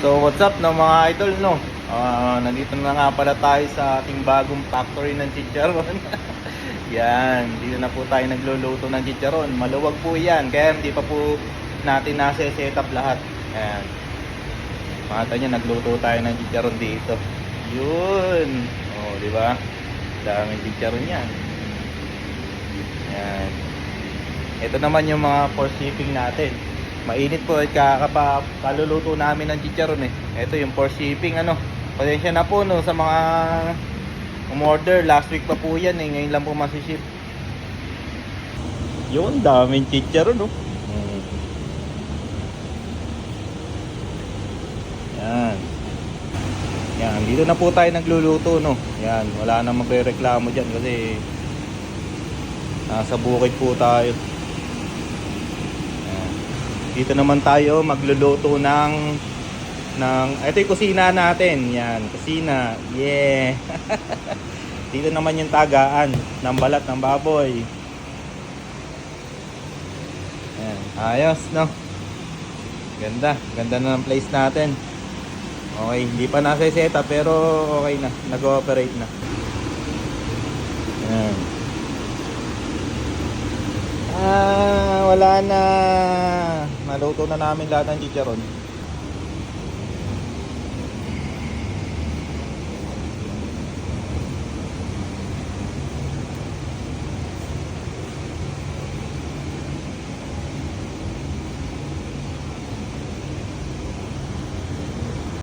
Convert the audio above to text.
So what's up no mga idol no? Ah, nandito na nga pala tayo sa ating bagong factory ng chicharon. yan, dito na po tayo nagluluto ng chicharon. Maluwag po yan, kaya hindi pa po natin nasa set up lahat. Ayan. Makita nyo, nagluto tayo ng chicharon dito. Yun. Oh, di ba? Daming chicharon yan. Yan. Ito naman yung mga for shipping natin. Mainit po at kakapa kaluluto namin ng chicharon eh. Ito yung for shipping ano. Pasensya na po no sa mga umorder. Last week pa po yan eh. Ngayon lang po masiship. Yun, daming chicharon no. Hmm. Yan. Yan, dito na po tayo nagluluto no. Yan, wala na magre-reklamo diyan kasi nasa bukid po tayo. Dito naman tayo magluluto ng ng ito yung kusina natin. Yan, kusina. Yeah. dito naman yung tagaan ng balat ng baboy. Yan, ayos no. Ganda, ganda na ng place natin. Okay, hindi pa nasa setup pero okay na, nag-ooperate na. Yan. Ah, wala na. Naluto na namin lahat ng chicharon.